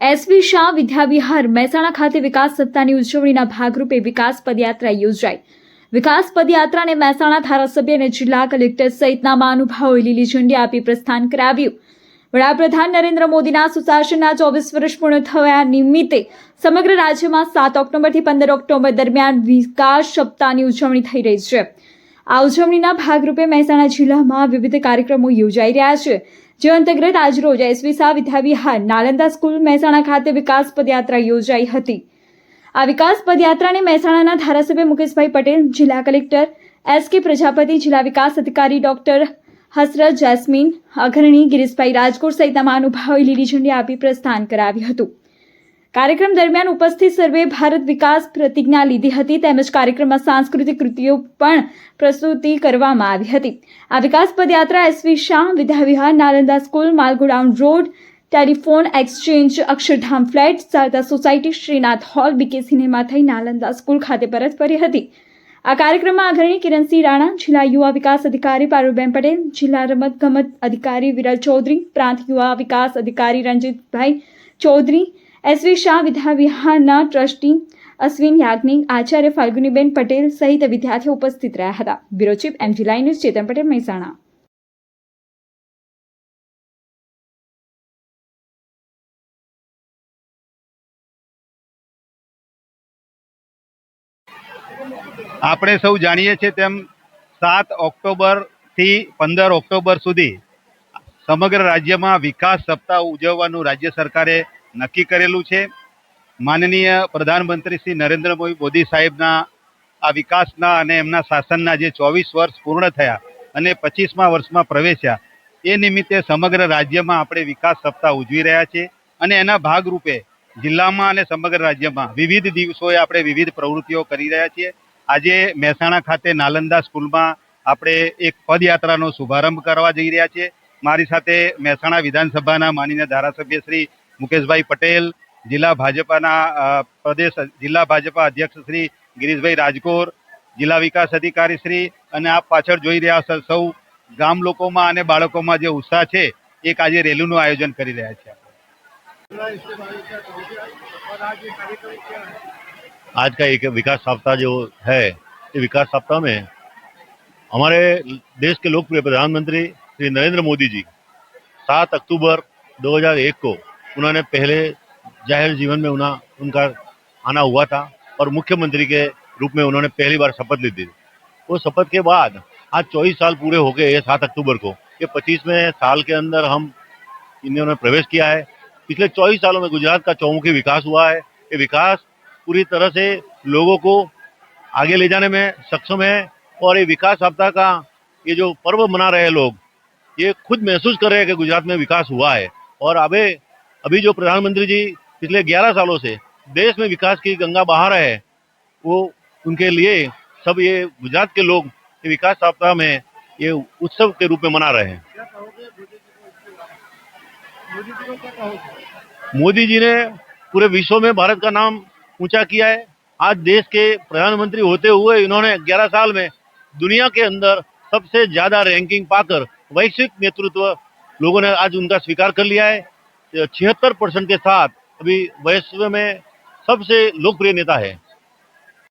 SV Shah Vidya Vihar Mehsana ખાતે વિકાસ સપ્તાહની ઉજવણીના ભાગરૂપે વિકાસ પદયાત્રા યોજાઈ. વિકાસ પદયાત્રાને મહેસાણા ધારાસભ્ય અને જિલ્લા કલેક્ટર સહિતના મહાનુભાવોએ લીલી ઝંડી આપી પ્રસ્થાન કરાવ્યું. વડાપ્રધાન નરેન્દ્ર મોદીના સુશાસનના ચોવીસ વર્ષ પૂર્ણ થયા નિમિત્તે સમગ્ર રાજ્યમાં સાત ઓક્ટોબરથી પંદર ઓક્ટોબર દરમિયાન વિકાસ સપ્તાહની ઉજવણી થઈ રહી છે. આ ઉજવણીના ભાગરૂપે મહેસાણા જિલ્લામાં વિવિધ કાર્યક્રમો યોજાઈ રહ્યા છે. જે અંતર્ગત આજરોજ એસવી શાહ વિદ્યાવિહાર નાલંદા સ્કૂલ મહેસાણા ખાતે વિકાસ પદયાત્રા યોજાઈ હતી. આ વિકાસ પદયાત્રાને મહેસાણાના ધારાસભ્ય મુકેશભાઈ પટેલ, જિલ્લા કલેક્ટર એસ કે પ્રજાપતિ, જિલ્લા વિકાસ અધિકારી ડોક્ટર હસરત જેસ્મીન, અગ્રણી ગિરીશભાઈ રાજકોટ સહિતના મહાનુભાવોએ લીલી ઝંડી આપી પ્રસ્થાન કરાવ્યું હતું. કાર્યક્રમ દરમિયાન ઉપસ્થિત સર્વે ભારત વિકાસ પ્રતિજ્ઞા લીધી હતી તેમજ કાર્યક્રમમાં સાંસ્કૃતિક કૃતિઓ પણ પ્રસ્તુતિ કરવામાં આવી હતી. આ વિકાસ પદયાત્રા SV Shah Vidyavihar Nalanda school Malgodown road telephone exchange, Akshardham flat Sharda society, Shrinath hall BK cinema થઈ, નાલંદા સ્કૂલ ખાતે પરત ફરી હતી. આ કાર્યક્રમમાં અગ્રણી કિરણસિંહ રાણા, જિલ્લા યુવા વિકાસ અધિકારી પારુલબેન પટેલ, જિલ્લા રમત ગમત અધિકારી વિરલ ચૌધરી, પ્રાંત યુવા વિકાસ અધિકારી રંજીતભાઈ ચૌધરી એસવી શાહ વિદ્યાવિહારના ટ્રસ્ટી અશ્વિન યાજ્ઞિક, આચાર્ય ફાલ્ગુનીબેન પટેલ સહિત વિદ્યાર્થીઓ ઉપસ્થિત રહ્યા હતા. Bureau chief MG line news Chetan Patel Mahesana. આપણે સૌ જાણીએ છીએ તેમ સાત ઓક્ટોબરથી પંદર ઓક્ટોબર સુધી સમગ્ર રાજ્યમાં વિકાસ સપ્તાહ ઉજવવાનું રાજ્ય સરકારે નક્કી કરેલું છે. માનનીય પ્રધાનમંત્રી શ્રી નરેન્દ્ર મોદી સાહેબના આ વિકાસના અને એમના શાસનના જે ચોવીસ વર્ષ પૂર્ણ થયા અને પચીસમા વર્ષમાં પ્રવેશ્યા, એ નિમિત્તે સમગ્ર રાજ્યમાં આપણે વિકાસ સપ્તાહ ઉજવી રહ્યા છીએ અને એના ભાગરૂપે જિલ્લામાં અને સમગ્ર રાજ્યમાં વિવિધ દિવસોએ આપણે વિવિધ પ્રવૃત્તિઓ કરી રહ્યા છીએ. આજે મહેસાણા ખાતે નાલંદા સ્કૂલમાં આપણે એક પદયાત્રાનો શુભારંભ કરવા જઈ રહ્યા છીએ. મારી સાથે મહેસાણા વિધાનસભાના માનીય ધારાસભ્ય શ્રી મુકેશભાઈ પટેલ જિલ્લા ભાજપાના અ, પ્રદેશ જિલ્લા ભાજપા અધ્યક્ષ શ્રી ગિરીશભાઈ રાજકોર જિલ્લા વિકાસ અધિકારી શ્રી અને આપ પાછળ જોઈ રહ્યા છો સૌ ગામ લોકોમાં અને બાળકોમાં જે ઉત્સાહ છે એક આજે રેલીનું આયોજન કરી રહ્યા છે आज का एक विकास सप्ताह जो है ये विकास सप्ताह में हमारे देश के लोकप्रिय प्रधानमंत्री श्री नरेंद्र मोदी जी सात अक्टूबर 2001 को उन्होंने पहले ज़ाहिर जीवन में उन्हें उनका आना हुआ था और मुख्यमंत्री के रूप में उन्होंने पहली बार शपथ ली थी। वो शपथ के बाद आज चौबीस साल पूरे हो गए हैं सात अक्टूबर को। ये पच्चीसवें साल के अंदर हम इन्होंने प्रवेश किया है। पिछले चौबीस सालों में गुजरात का चौमुखी विकास हुआ है। ये विकास पूरी तरह से लोगों को आगे ले जाने में सक्षम है और ये विकास सप्ताह का ये जो पर्व मना रहे हैं लोग, ये खुद महसूस कर रहे हैं कि गुजरात में विकास हुआ है। और अबे अभी जो प्रधानमंत्री जी पिछले 11 सालों से देश में विकास की गंगा बहा रहे हैं वो उनके लिए सब ये गुजरात के लोग ये विकास सप्ताह में ये उत्सव के रूप में मना रहे हैं। मोदी जी ने पूरे विश्व में भारत का नाम ऊँचा किया है। आज देश के प्रधानमंत्री होते हुए इन्होंने 11 साल में दुनिया के अंदर सबसे ज़्यादा रैंकिंग पाकर वैश्विक नेतृत्व लोगों ने आज उनका स्वीकार कर लिया है। छिहत्तर परसेंट के साथ अभी विश्व में सबसे लोकप्रिय नेता है